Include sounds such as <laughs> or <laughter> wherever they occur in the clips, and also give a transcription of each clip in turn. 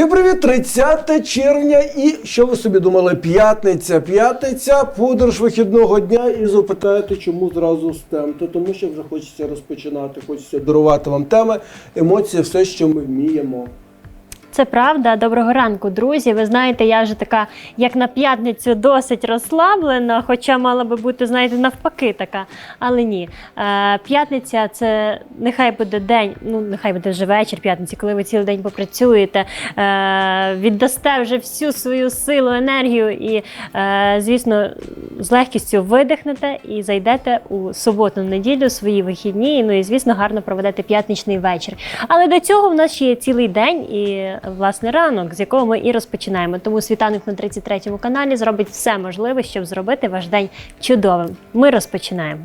Всім привіт! 30 червня і що ви собі думали? П'ятниця, п'ятниця, подорож вихідного дня і запитаєте, чому зразу з тем. То тому що вже хочеться розпочинати, хочеться дарувати вам теми, емоції, все, що ми вміємо. Це правда. Доброго ранку, друзі. Ви знаєте, я вже така, як на п'ятницю, досить розслаблена, хоча мала би бути, знаєте, навпаки така. Але ні. Е, п'ятниця це нехай буде день, ну нехай буде вже вечір п'ятниці, коли ви цілий день попрацюєте, е, віддасте вже всю свою силу, енергію і, е, звісно, з легкістю видихнете і зайдете у суботу, неділю, свої вихідні. Ну і звісно, гарно проведете п'ятничний вечір. Але до цього в нас ще є цілий день і власне ранок, з якого ми і розпочинаємо. Тому світанок на 33-му каналі зробить все можливе, щоб зробити ваш день чудовим. Ми розпочинаємо.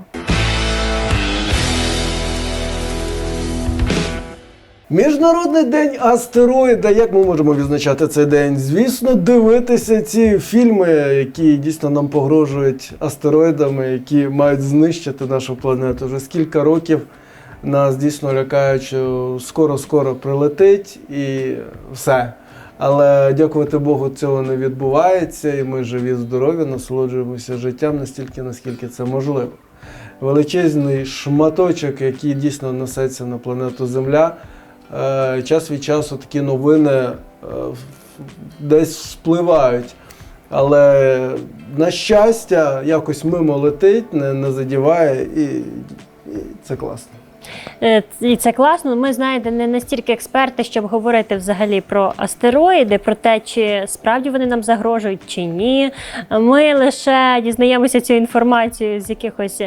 Міжнародний день астероїда. Як ми можемо відзначати цей день? Звісно, дивитися ці фільми, які дійсно нам погрожують астероїдами, які мають знищити нашу планету. Вже скільки років нас дійсно лякають, що скоро-скоро прилетить і все. Але дякувати Богу, цього не відбувається, і ми живі, здорові, насолоджуємося життям настільки, наскільки це можливо. Величезний шматочок, який дійсно несеться на планету Земля. Е, Час від часу такі новини е, десь вспливають. Але на щастя, якось мимо летить, не, не задіває, і, і це класно. Е, І це класно. Ми знаєте, не настільки експерти, щоб говорити взагалі про астероїди, про те, чи справді вони нам загрожують чи ні. Ми лише дізнаємося цю інформацію з якихось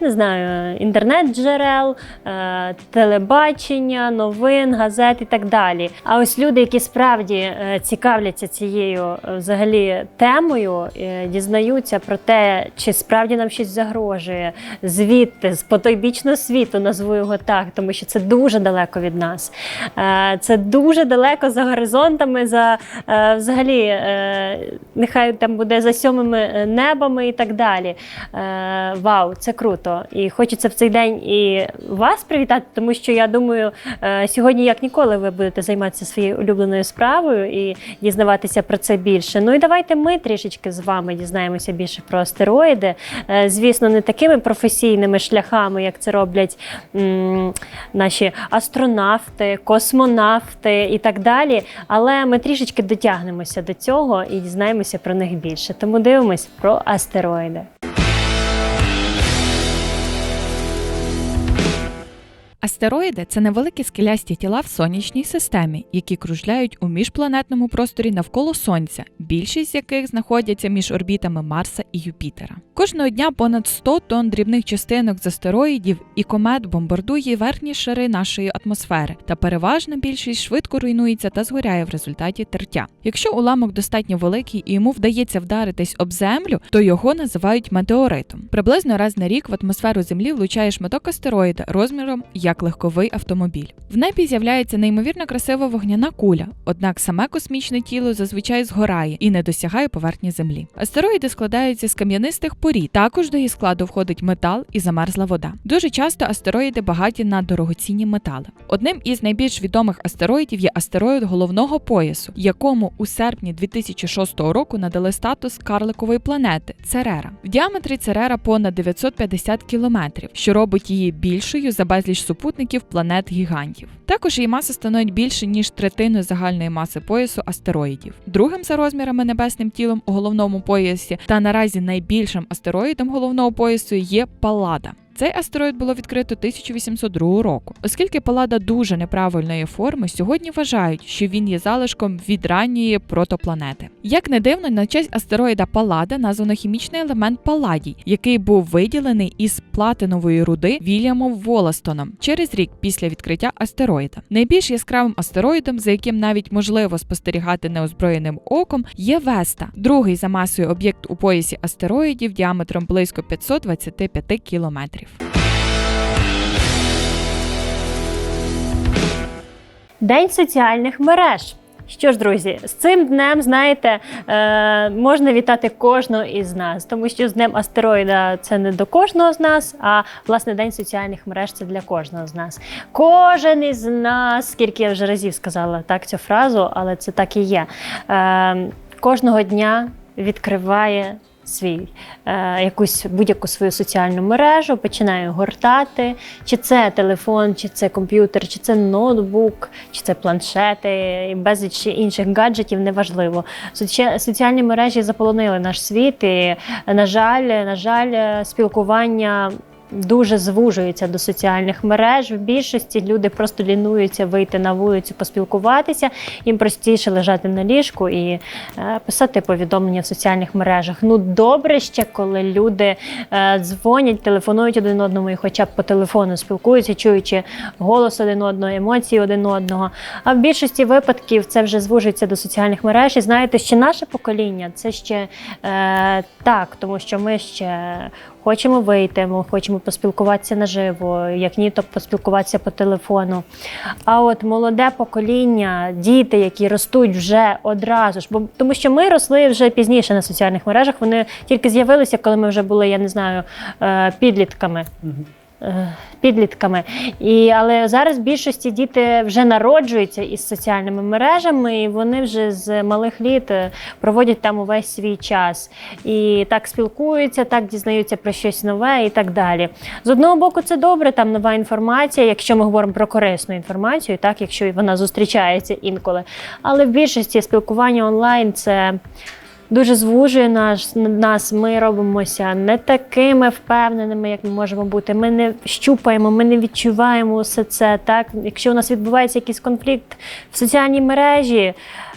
не знаю, інтернет-джерел, е, телебачення, новин, газет і так далі. А ось люди, які справді е, цікавляться цією взагалі темою, дізнаються про те, чи справді нам щось загрожує звідти, з потойбічного світу, назву його так, тому що це дуже далеко від нас. Е, Це дуже далеко за горизонтами, за е, взагалі, е, нехай там буде за сьомими небами і так далі. Вау, це круто. І хочеться в цей день і вас привітати, тому що я думаю, сьогодні, як ніколи, ви будете займатися своєю улюбленою справою і дізнаватися про це більше. Ну і давайте ми трішечки з вами дізнаємося більше про астероїди. Звісно, не такими професійними шляхами, як це роблять наші астронавти, космонавти і так далі. Але ми трішечки дотягнемося до цього і дізнаємося про них більше. Тому дивимось про астероїди. Астероїди це невеликі скелясті тіла в сонячній системі, які кружляють у міжпланетному просторі навколо Сонця, більшість з яких знаходяться між орбітами Марса і Юпітера. Кожного дня понад 100 тонн дрібних частинок з астероїдів і комет бомбардує верхні шари нашої атмосфери, та переважна більшість швидко руйнується та згоряє в результаті тертя. Якщо уламок достатньо великий і йому вдається вдаритись об землю, то його називають метеоритом. Приблизно раз на рік в атмосферу Землі влучає шматок астероїда розміром як легковий автомобіль. В небі з'являється неймовірно красива вогняна куля, однак саме космічне тіло зазвичай згорає і не досягає поверхні Землі. Астероїди складаються з кам'янистих порід. Також до їх складу входить метал і замерзла вода. Дуже часто астероїди багаті на дорогоцінні метали. Одним із найбільш відомих астероїдів є астероїд головного поясу, якому у серпні 2006 року надали статус карликової планети Церера. В діаметрі Церера понад 950 кілометрів, що робить її більшою за безліч супутників планет гігантів. Також її маса становить більше ніж третину загальної маси поясу астероїдів. Другим за розмірами небесним тілом у головному поясі та наразі найбільшим астероїдом головного поясу є Паллада. Цей астероїд було відкрито 1802 року. Оскільки Палада дуже неправильної форми, сьогодні вважають, що він є залишком від ранньої протопланети. Як не дивно, на честь астероїда Палада названо хімічний елемент Палладій, який був виділений із платинової руди Вільямом Воластоном через рік після відкриття астероїда. Найбільш яскравим астероїдом, за яким навіть можливо спостерігати неозброєним оком, є Веста, другий за масою об'єкт у поясі астероїдів діаметром близько 525 кілометрів. День соціальних мереж. Що ж, друзі, з цим днем, знаєте, е, можна вітати кожного із нас, тому що з днем астероїда це не до кожного з нас, а власне день соціальних мереж це для кожного з нас. Кожен із нас, скільки я вже разів сказала так цю фразу, але це так і є. Е, кожного дня відкриває. Свій е, якусь будь-яку свою соціальну мережу, починаю гортати, чи це телефон, чи це комп'ютер, чи це ноутбук, чи це планшети, і безліч інших гаджетів, неважливо. Соці- Соціальні мережі заполонили наш світ, і, на жаль, на жаль, спілкування. Дуже звужується до соціальних мереж. В більшості люди просто лінуються вийти на вулицю, поспілкуватися. Їм простіше лежати на ліжку і е, писати повідомлення в соціальних мережах. Ну добре ще, коли люди е, дзвонять, телефонують один одному і хоча б по телефону спілкуються, чуючи голос один одного, емоції один одного. А в більшості випадків це вже звужується до соціальних мереж. І знаєте, ще наше покоління це ще е, так, тому що ми ще хочемо вийти, ми хочемо поспілкуватися наживо, як ні, то поспілкуватися по телефону. А от молоде покоління, діти, які ростуть вже одразу ж, бо тому що ми росли вже пізніше на соціальних мережах. Вони тільки з'явилися, коли ми вже були, я не знаю, е, підлітками. Е, Підлітками, і але зараз в більшості діти вже народжуються із соціальними мережами, і вони вже з малих літ е, проводять там увесь свій час і так спілкуються, так дізнаються про щось нове і так далі. З одного боку, це добре, там нова інформація, якщо ми говоримо про корисну інформацію, так якщо вона зустрічається інколи. Але в більшості спілкування онлайн це. Дуже звужує наш, нас, ми робимося не такими впевненими, як ми можемо бути. Ми не щупаємо, ми не відчуваємо все це. Так? Якщо у нас відбувається якийсь конфлікт в соціальній мережі,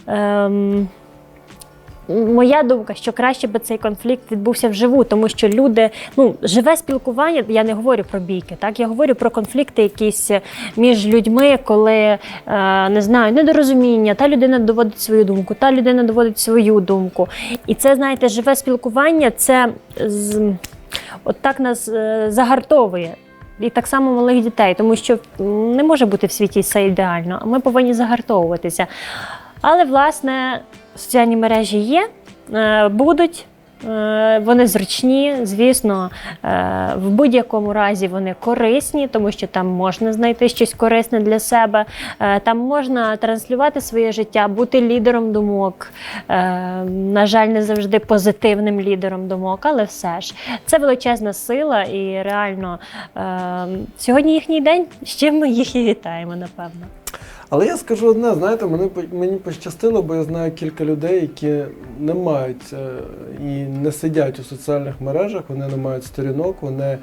ем, моя думка, що краще би цей конфлікт відбувся вживу, тому що люди, ну, живе спілкування, я не говорю про бійки, так я говорю про конфлікти якісь між людьми, коли е, не знаю, недорозуміння, та людина доводить свою думку, та людина доводить свою думку. І це, знаєте, живе спілкування, це от так нас е, загартовує. І так само малих дітей, тому що не може бути в світі все ідеально, а ми повинні загартовуватися. Але, власне, соціальні мережі є, е, будуть. е, Вони зручні, звісно, е, в будь-якому разі вони корисні, тому що там можна знайти щось корисне для себе, там можна транслювати своє життя, бути лідером думок. На жаль, не завжди позитивним лідером думок, але все ж це величезна сила, і реально сьогодні їхній день. З чим ми їх і вітаємо, напевно. Але я скажу одне, знаєте, мені, мені пощастило, бо я знаю кілька людей, які не мають е, і не сидять у соціальних мережах, вони не мають сторінок, вони,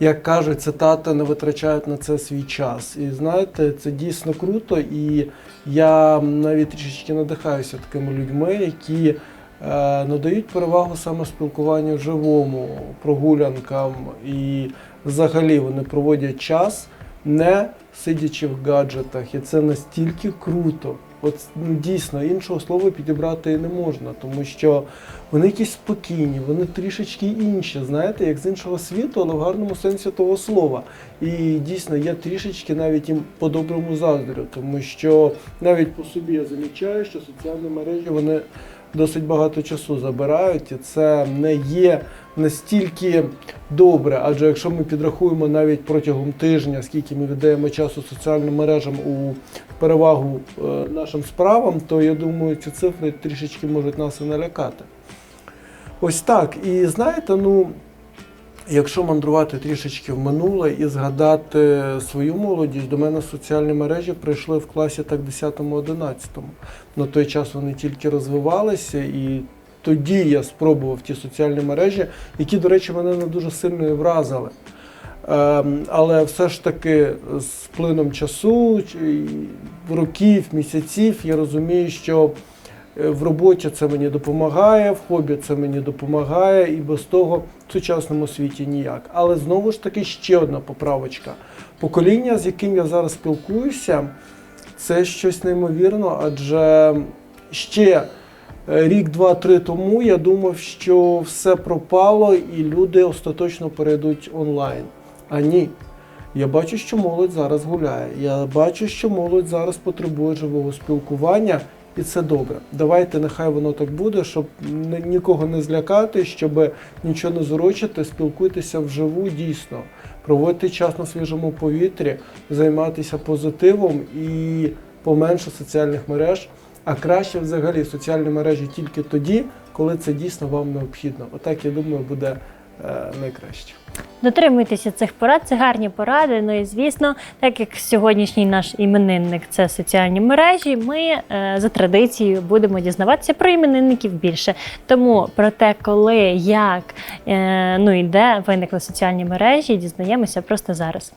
як кажуть, цитата, не витрачають на це свій час. І знаєте, це дійсно круто, і я навіть трішечки надихаюся такими людьми, які е, надають перевагу саме спілкуванню живому, прогулянкам, і взагалі вони проводять час не сидячи в гаджетах, і це настільки круто. От ну, дійсно іншого слова підібрати не можна, тому що вони якісь спокійні, вони трішечки інші, знаєте, як з іншого світу, але в гарному сенсі того слова. І дійсно я трішечки навіть їм по-доброму заздрю, тому що навіть по собі я замічаю, що соціальні мережі вони досить багато часу забирають, і це не є настільки добре. Адже якщо ми підрахуємо навіть протягом тижня, скільки ми віддаємо часу соціальним мережам у перевагу е, нашим справам, то я думаю, ці цифри трішечки можуть нас і налякати. Ось так. І знаєте, ну. Якщо мандрувати трішечки в минуле і згадати свою молодість, до мене соціальні мережі прийшли в класі так 10-11. На той час вони тільки розвивалися, і тоді я спробував ті соціальні мережі, які, до речі, мене не дуже сильно і вразили. Ем, але все ж таки з плином часу, років, місяців, я розумію, що е, в роботі це мені допомагає, в хобі це мені допомагає, і без того в сучасному світі ніяк. Але знову ж таки ще одна поправочка. Покоління, з яким я зараз спілкуюся, це щось неймовірно, адже ще рік, два, три тому я думав, що все пропало і люди остаточно перейдуть онлайн. А ні. Я бачу, що молодь зараз гуляє. Я бачу, що молодь зараз потребує живого спілкування І це добре. Давайте, нехай воно так буде, щоб нікого не злякати, щоб нічого не зорочити, спілкуйтеся вживу дійсно, проводьте час на свіжому повітрі, займатися позитивом і поменше соціальних мереж. А краще взагалі соціальні мережі тільки тоді, коли це дійсно вам необхідно. Отак, я думаю, буде е, найкраще. Дотримуйтеся цих порад, це гарні поради. Ну і звісно, так як сьогоднішній наш іменинник це соціальні мережі, ми е, за традицією будемо дізнаватися про іменинників більше. Тому про те, коли, як, е, ну і де виникли соціальні мережі, дізнаємося просто зараз.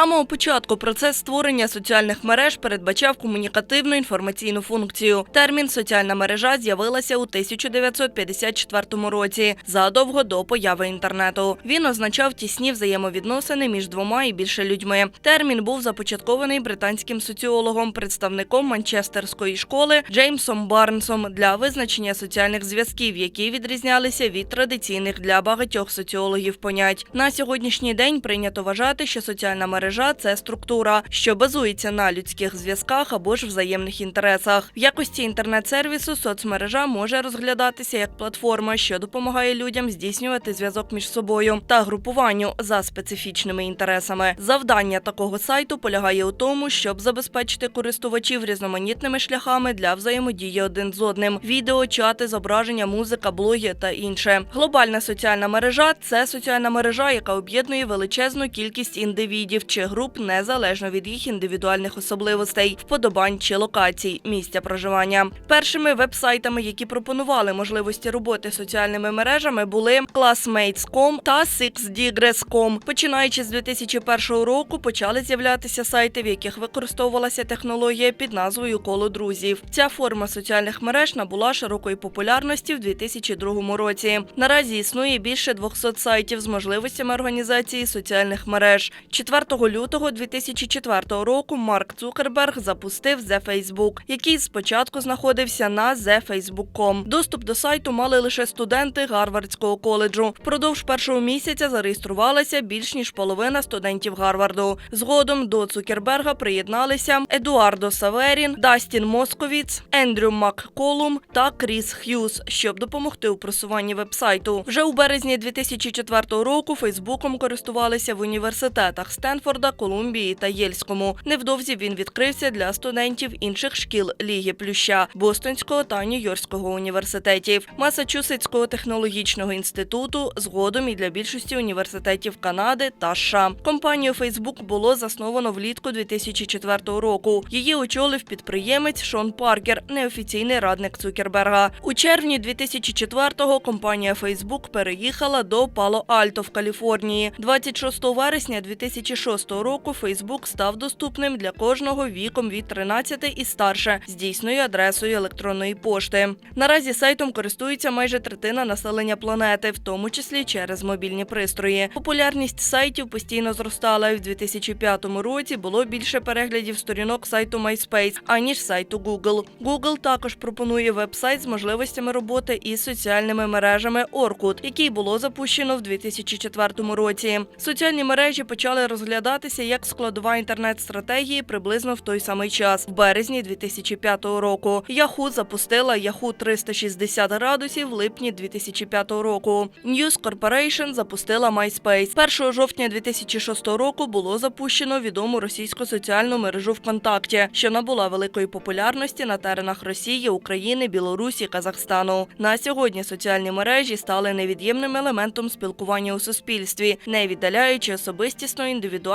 Самого початку процес створення соціальних мереж передбачав комунікативну інформаційну функцію. Термін соціальна мережа з'явилася у 1954 році, задовго до появи інтернету. Він означав тісні взаємовідносини між двома і більше людьми. Термін був започаткований британським соціологом, представником Манчестерської школи Джеймсом Барнсом для визначення соціальних зв'язків, які відрізнялися від традиційних для багатьох соціологів понять. На сьогоднішній день прийнято вважати, що соціальна мережа це структура, що базується на людських зв'язках або ж взаємних інтересах. В якості інтернет-сервісу соцмережа може розглядатися як платформа, що допомагає людям здійснювати зв'язок між собою та групуванню за специфічними інтересами. Завдання такого сайту полягає у тому, щоб забезпечити користувачів різноманітними шляхами для взаємодії один з одним: відео, чати, зображення, музика, блоги та інше. Глобальна соціальна мережа це соціальна мережа, яка об'єднує величезну кількість індивідів чи груп незалежно від їх індивідуальних особливостей, вподобань чи локацій місця проживання. Першими веб-сайтами, які пропонували можливості роботи соціальними мережами, були Classmates.com та SixDegrees.com. Починаючи з 2001 року, почали з'являтися сайти, в яких використовувалася технологія під назвою Коло друзів. Ця форма соціальних мереж набула широкої популярності в 2002 році. Наразі існує більше 200 сайтів з можливостями організації соціальних мереж. 4 лютого 2004 року Марк Цукерберг запустив The Facebook, який спочатку знаходився на thefacebook.com. Доступ до сайту мали лише студенти Гарвардського коледжу. Впродовж першого місяця зареєструвалася більш ніж половина студентів Гарварду. Згодом до Цукерберга приєдналися Едуардо Саверін, Дастін Московіц, Ендрю Макколум та Кріс Х'юз, щоб допомогти у просуванні вебсайту. Вже у березні 2004 року Фейсбуком користувалися в університетах Стенфорда, Колумбії та Єльському. Невдовзі він відкрився для студентів інших шкіл Ліги Плюща, Бостонського та Нью-Йоркського університетів, Масачусетського технологічного інституту, згодом і для більшості університетів Канади та США. Компанію Facebook було засновано влітку 2004 року. Її очолив підприємець Шон Паркер, неофіційний радник Цукерберга. У червні 2004-го компанія Facebook переїхала до Пало-Альто в Каліфорнії. 26 вересня 2006 року Facebook став доступним для кожного віком від 13 і старше з дійсною адресою електронної пошти. Наразі сайтом користується майже третина населення планети, в тому числі через мобільні пристрої. Популярність сайтів постійно зростала. і В 2005 році було більше переглядів сторінок сайту MySpace, аніж сайту Google. Google також пропонує веб-сайт з можливостями роботи із соціальними мережами Orkut, який було запущено в 2004 році. Соціальні мережі почали розглядатися як складова інтернет-стратегії приблизно в той самий час, в березні 2005 року. Yahoo запустила Yahoo 360 градусів в липні 2005 року. News Corporation запустила MySpace. 1 жовтня 2006 року було запущено відому російську соціальну мережу ВКонтакті, що набула великої популярності на теренах Росії, України, Білорусі, Казахстану. На сьогодні соціальні мережі стали невід'ємним елементом спілкування у суспільстві, не віддаляючи особистісно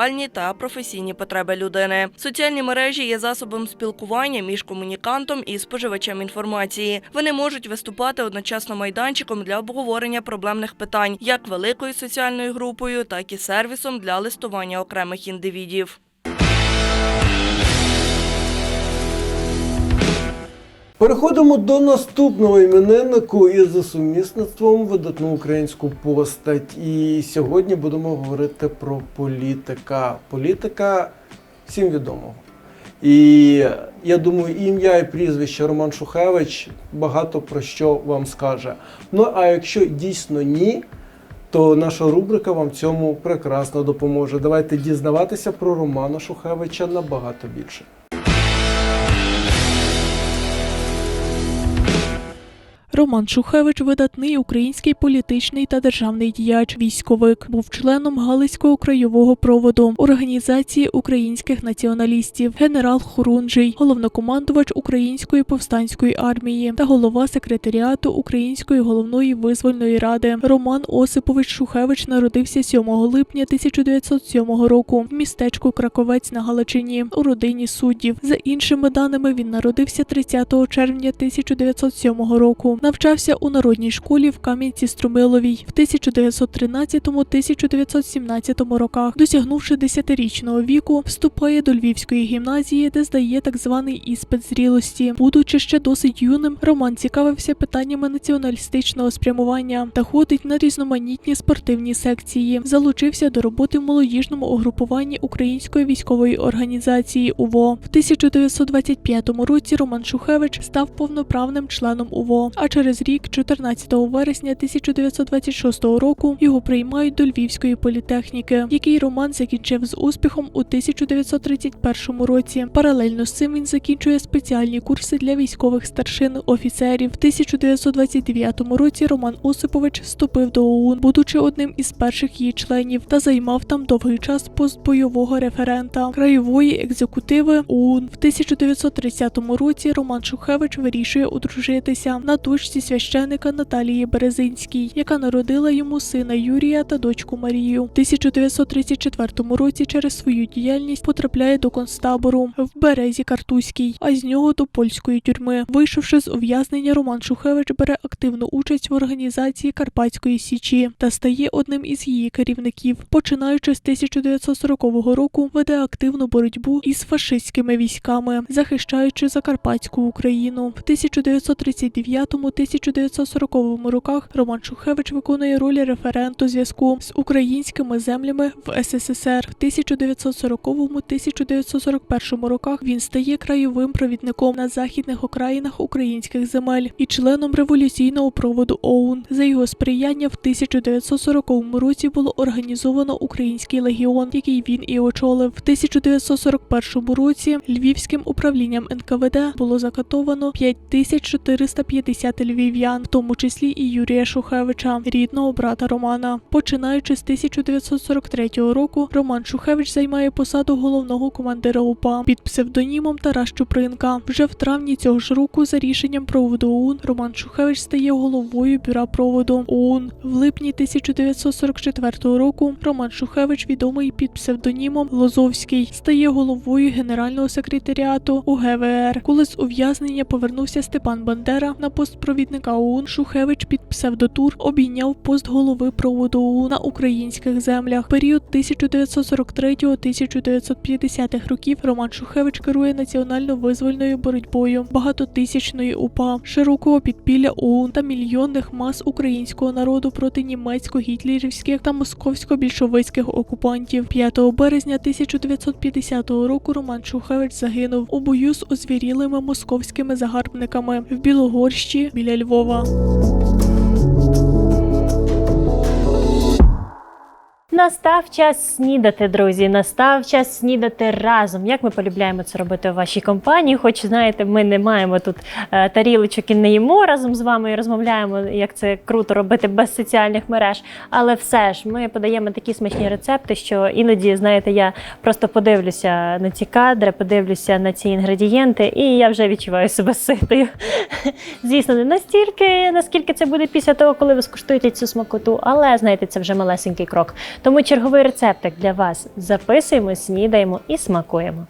індивідуальні та професійні потреби людини. Соціальні мережі є засобом спілкування між комунікантом і споживачем інформації. Вони можуть виступати одночасно майданчиком для обговорення проблемних питань, як великою соціальною групою, так і сервісом для листування окремих індивідів. Переходимо до наступного імениннику і за сумісництвом видатну українську постать. І сьогодні будемо говорити про політика. Політика всім відомого. І я думаю, ім'я і прізвище Роман Шухевич багато про що вам скаже. Ну а якщо дійсно ні, то наша рубрика вам цьому прекрасно допоможе. Давайте дізнаватися про Романа Шухевича набагато більше. Роман Шухевич видатний український політичний та державний діяч, військовик, був членом Галицького краєвого проводу організації українських націоналістів, генерал Хорунжий, головнокомандувач Української повстанської армії та голова секретаріату Української головної визвольної ради. Роман Осипович Шухевич народився 7 липня 1907 року в містечку Краковець на Галичині у родині суддів. За іншими даними, він народився 30 червня 1907 року. Навчався у народній школі в Кам'янці-Струмиловій в 1913-1917 роках. Досягнувши 10-річного віку, вступає до Львівської гімназії, де здає так званий іспит зрілості. Будучи ще досить юним, Роман цікавився питаннями націоналістичного спрямування та ходить на різноманітні спортивні секції. Залучився до роботи в молодіжному угрупуванні Української військової організації УВО. В 1925 році Роман Шухевич став повноправним членом УВО. А через рік, 14 вересня 1926 року, його приймають до Львівської політехніки, який Роман закінчив з успіхом у 1931 році. Паралельно з цим він закінчує спеціальні курси для військових старшин офіцерів. В 1929 році Роман Осипович вступив до ОУН, будучи одним із перших її членів, та займав там довгий час пост бойового референта краєвої екзекутиви ОУН. В 1930 році Роман Шухевич вирішує одружитися на дочці священика Наталії Березинській, яка народила йому сина Юрія та дочку Марію. В 1934 році через свою діяльність потрапляє до концтабору в березі Картузькій, а з нього до польської тюрми. Вийшовши з ув'язнення, Роман Шухевич бере активну участь в організації Карпатської січі та стає одним із її керівників. Починаючи з 1940 року, веде активну боротьбу із фашистськими військами, захищаючи Закарпатську Україну. В 1939-1940 роках Роман Шухевич виконує роль референту зв'язку з українськими землями в СССР. В 1940-1941 роках він стає краєвим провідником на західних окраїнах українських земель і членом революційного проводу ОУН. За його сприяння в 1940 році було організовано Український легіон, який він і очолив. В 1941 році Львівським управлінням НКВД було закатовано 5450 львів'ян, в тому числі і Юрія Шухевича, рідного брата Романа. Починаючи з 1943 року, Роман Шухевич займає посаду головного командира УПА під псевдонімом Тарас Чупринка. Вже в травні цього ж року, за рішенням проводу ОУН, Роман Шухевич стає головою бюра проводу ОУН. В липні 1944 року Роман Шухевич, відомий під псевдонімом Лозовський, стає головою генерального секретаріату УГВР. Коли з ув'язнення повернувся Степан Бандера на пост провідника ОУН, Шухевич під псевдотур обійняв пост голови проводу ОУН на українських землях. Період 1943-1950 років Роман Шухевич керує національно-визвольною боротьбою багатотисячної УПА, широкого підпілля ОУН та мільйонних мас українського народу проти німецько-гітлерівських та московсько-більшовицьких окупантів. 5 березня 1950 року Роман Шухевич загинув у бою з озвірілими московськими загарбниками в Білогорщі Bileli Vova. Настав час снідати, друзі. Настав час снідати разом. Як ми полюбляємо це робити у вашій компанії. Хоч знаєте, ми не маємо тут е, тарілочок і не їмо разом з вами і розмовляємо, як це круто робити без соціальних мереж. Але все ж ми подаємо такі смачні рецепти, що іноді, знаєте, я просто подивлюся на ці кадри, подивлюся на ці інгредієнти, і я вже відчуваю себе ситою. <laughs> Звісно, не настільки, наскільки це буде після того, коли ви скуштуєте цю смакоту, але знаєте, це вже малесенький крок. Тому черговий рецептик для вас записуємо, снідаємо і смакуємо.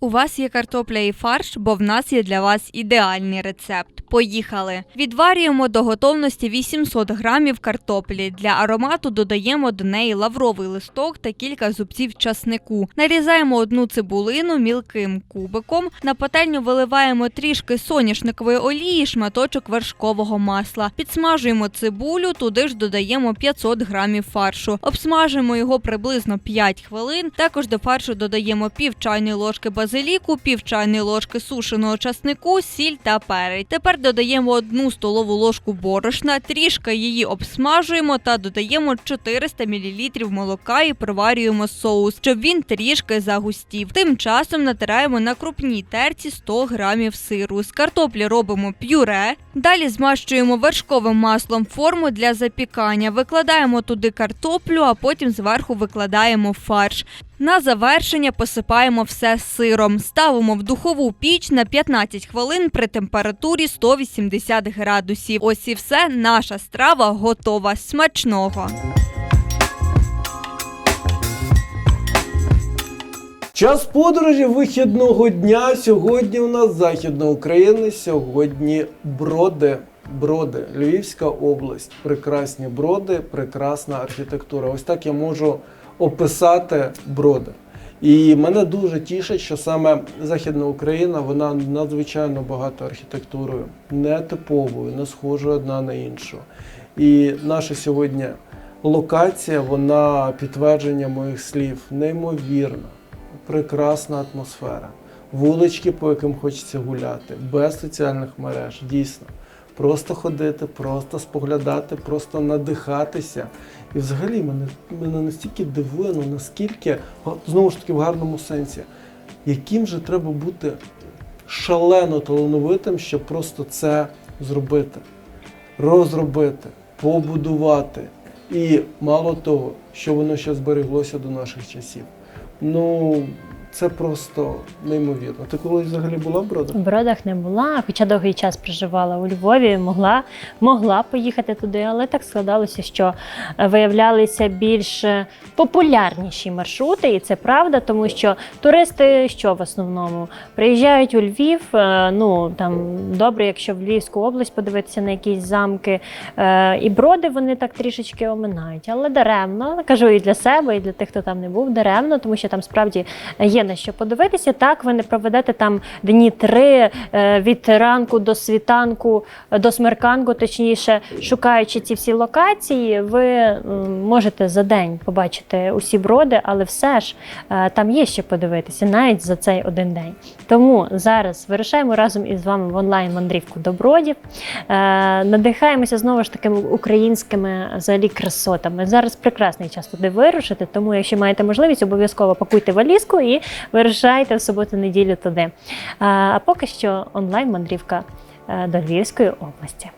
У вас є картопля і фарш, бо в нас є для вас ідеальний рецепт. Поїхали! Відварюємо до готовності 800 грамів картоплі. Для аромату додаємо до неї лавровий листок та кілька зубців часнику. Нарізаємо одну цибулину мілким кубиком. На пательню виливаємо трішки соняшникової олії, шматочок вершкового масла. Підсмажуємо цибулю, туди ж додаємо 500 грамів фаршу. Обсмажуємо його приблизно 5 хвилин. Також до фаршу додаємо пів чайної ложки базиліку, пів чайної ложки сушеного часнику, сіль та перець. Тепер додаємо одну столову ложку борошна, трішки її обсмажуємо та додаємо 400 мл молока і проварюємо соус, щоб він трішки загустів. Тим часом натираємо на крупній терці 100 грамів сиру. З картоплі робимо пюре. Далі змащуємо вершковим маслом форму для запікання. Викладаємо туди картоплю, а потім зверху викладаємо фарш. На завершення посипаємо все сиром. Ставимо в духову піч на 15 хвилин при температурі 180 градусів. Ось і все. Наша страва готова. Смачного! Час подорожі вихідного дня. Сьогодні у нас Західна Україна, сьогодні броди. Броди, Львівська область, прекрасні броди, прекрасна архітектура. Ось так я можу описати броди. І мене дуже тішить, що саме Західна Україна вона надзвичайно багата архітектурою, нетиповою, не схожою одна на іншу. І наша сьогодні локація, вона підтвердження моїх слів, неймовірна, прекрасна атмосфера, вулички, по яким хочеться гуляти, без соціальних мереж, дійсно. Просто ходити, просто споглядати, просто надихатися. І взагалі мене, мене настільки дивує, ну наскільки, знову ж таки, в гарному сенсі, яким же треба бути шалено талановитим, щоб просто це зробити, розробити, побудувати. І мало того, що воно ще збереглося до наших часів. Ну, це просто неймовірно. Ти колись взагалі була в Бродах? В Бродах не була, хоча довгий час проживала у Львові, могла, могла поїхати туди, але так складалося, що е, виявлялися більш е, популярніші маршрути, і це правда, тому що туристи, що в основному приїжджають у Львів. е, Ну там добре, якщо в Львівську область подивитися на якісь замки, і броди вони так трішечки оминають, але даремно кажу і для себе, і для тих, хто там не був, даремно, тому що там справді є на що подивитися. Так, ви не проведете там дні три е, від ранку до світанку, е, до смерканку, точніше, шукаючи ці всі локації, ви можете за день побачити усі броди, але все ж е, там є що подивитися, навіть за цей один день. Тому зараз вирушаємо разом із вами в онлайн-мандрівку до бродів. Надихаємося знову ж таки українськими взагалі красотами. Зараз прекрасний час туди вирушити, тому якщо маєте можливість, обов'язково пакуйте валізку і вирушайте в суботу-неділю туди. А поки що онлайн-мандрівка е, до Львівської області.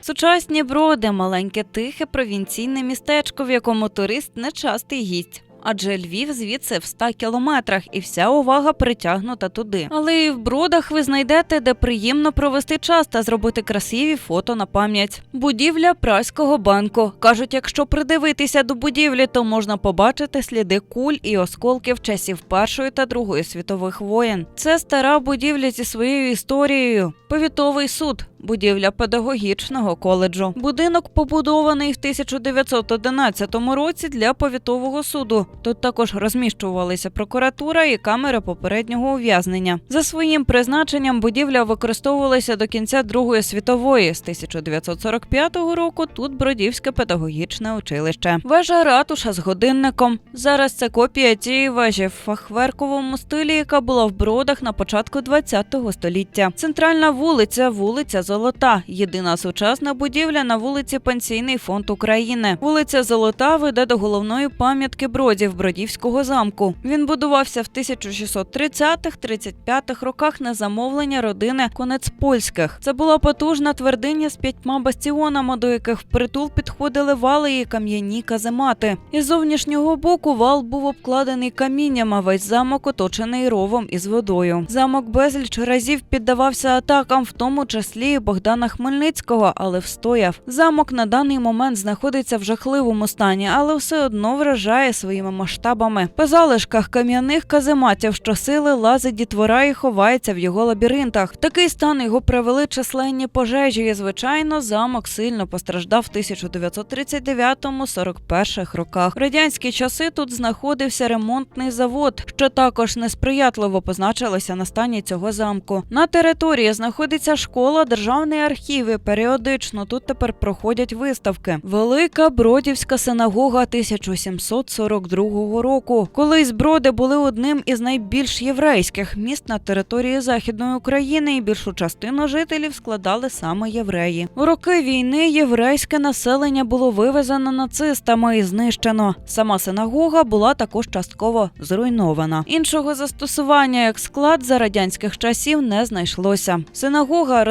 Сучасні броди маленьке тихе провінційне містечко, в якому турист нечастий гість. Адже Львів звідси в 100 кілометрах, і вся увага притягнута туди. Але і в бродах ви знайдете, де приємно провести час та зробити красиві фото на пам'ять. Будівля праського банку. кажуть, якщо придивитися до будівлі, то можна побачити сліди куль і осколків часів Першої та Другої світових воєн. Це стара будівля зі своєю історією. Повітовий суд, будівля педагогічного коледжу. Будинок побудований в 1911 році для повітового суду. Тут також розміщувалися прокуратура і камери попереднього ув'язнення. За своїм призначенням будівля використовувалася до кінця Другої світової. З 1945 року тут Бродівське педагогічне училище. Вежа ратуша з годинником. Зараз це копія цієї вежі в фахверковому стилі, яка була в бродах на початку ХХ століття. Центральна вулиця, вулиця Золота. Єдина сучасна будівля на вулиці Пенсійний фонд України. Вулиця Золота веде до головної пам'ятки бродів Бродівського замку. Він будувався в 1630-35 роках на замовлення родини Конецпольських. Це була потужна твердиня з п'ятьма бастіонами, до яких впритул підходили вали і кам'яні каземати. Із зовнішнього боку вал був обкладений камінням, весь замок оточений ровом із водою. Замок безліч разів піддавався атакам, в тому числі Богдана Хмельницького, але встояв. Замок на даний момент знаходиться в жахливому стані, але все одно вражає своїми масштабами. По залишках кам'яних казематів щосили лазить дітвора і ховається в його лабіринтах. В такий стан його привели численні пожежі. І, звичайно, замок сильно постраждав в 1939-41 роках. В радянські часи тут знаходився ремонтний завод, що також несприятливо позначилося на стані цього замку. На території знаходиться школа державної державний архів і періодично тут тепер проходять виставки. Велика Бродівська синагога 1742 року. Колись броди були одним із найбільш єврейських міст на території Західної України, і більшу частину жителів складали саме євреї. У роки війни єврейське населення було вивезено нацистами і знищено. Сама синагога була також частково зруйнована. Іншого застосування як склад за радянських часів не знайшлося. Синагога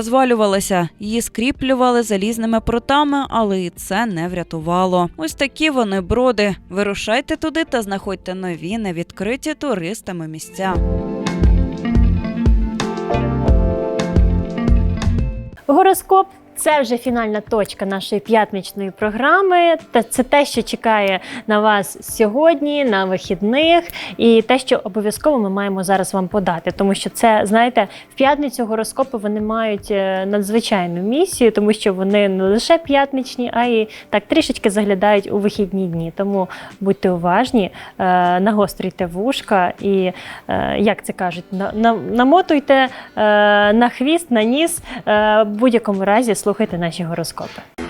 розвалювалася, її скріплювали залізними прутами, але і це не врятувало. Ось такі вони броди. Вирушайте туди та знаходьте нові невідкриті туристами місця. Гороскоп це вже фінальна точка нашої п'ятничної програми. Та це те, що чекає на вас сьогодні, на вихідних, і те, що обов'язково ми маємо зараз вам подати. Тому що це, знаєте, в п'ятницю гороскопи вони мають е, надзвичайну місію, тому що вони не лише п'ятничні, а й так трішечки заглядають у вихідні дні. Тому будьте уважні, е, нагострюйте вушка і, е, як це кажуть, на- на- намотуйте на хвіст, на ніс. В будь-якому разі слухайте наші гороскопи.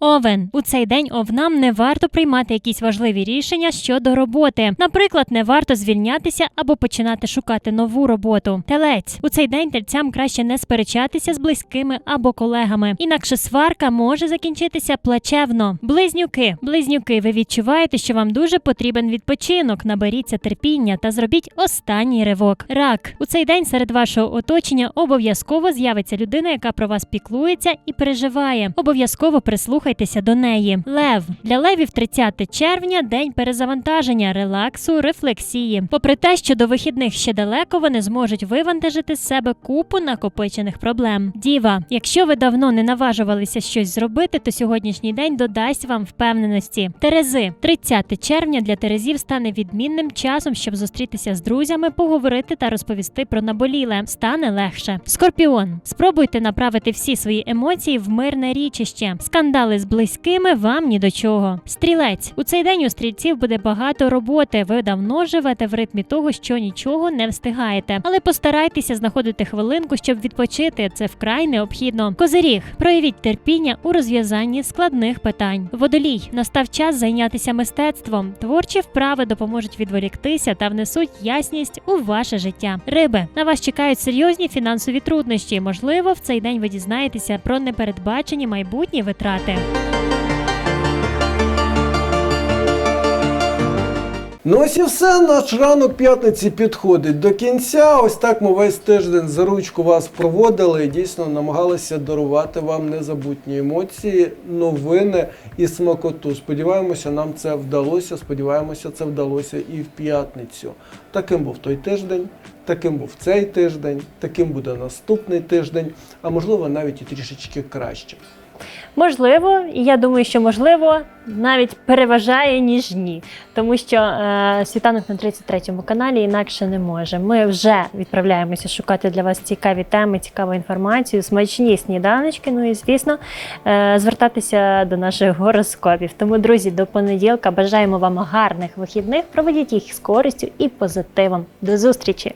Овен у цей день овнам не варто приймати якісь важливі рішення щодо роботи. Наприклад, не варто звільнятися або починати шукати нову роботу. Телець у цей день тельцям краще не сперечатися з близькими або колегами, інакше сварка може закінчитися плачевно. Близнюки, близнюки, ви відчуваєте, що вам дуже потрібен відпочинок. Наберіться терпіння та зробіть останній ривок. Рак у цей день серед вашого оточення обов'язково з'явиться людина, яка про вас піклується і переживає. Обов'язково прислухайтеся до неї. Лев для левів 30 червня день перезавантаження, релаксу, рефлексії. Попри те, що до вихідних ще далеко, вони зможуть вивантажити з себе купу накопичених проблем. Діва, якщо ви давно не наважувалися щось зробити, то сьогоднішній день додасть вам впевненості. Терези 30 червня для терезів стане відмінним часом, щоб зустрітися з друзями, поговорити та розповісти про наболіле. Стане легше. Скорпіон, спробуйте направити всі свої емоції в мирне річище. Скандали з близькими вам ні до чого. Стрілець у цей день у стрільців буде багато роботи. Ви давно живете в ритмі того, що нічого не встигаєте. Але постарайтеся знаходити хвилинку, щоб відпочити. Це вкрай необхідно. Козиріг, проявіть терпіння у розв'язанні складних питань. Водолій настав час зайнятися мистецтвом. Творчі вправи допоможуть відволіктися та внесуть ясність у ваше життя. Риби на вас чекають серйозні фінансові труднощі. Можливо, в цей день ви дізнаєтеся про непередбачені майбутні витрати. Ну ось і все, наш ранок п'ятниці підходить до кінця. Ось так ми весь тиждень за ручку вас проводили і дійсно намагалися дарувати вам незабутні емоції, новини і смакоту. Сподіваємося, нам це вдалося. Сподіваємося, це вдалося і в п'ятницю. Таким був той тиждень, таким був цей тиждень, таким буде наступний тиждень, а можливо навіть і трішечки краще. Можливо, і я думаю, що можливо навіть переважає ніж ні, тому що е, світанок на 33-му каналі інакше не може. Ми вже відправляємося шукати для вас цікаві теми, цікаву інформацію, смачні сніданочки. Ну і звісно, е, звертатися до наших гороскопів. Тому, друзі, до понеділка бажаємо вам гарних вихідних. Проведіть їх з користю і позитивом. До зустрічі!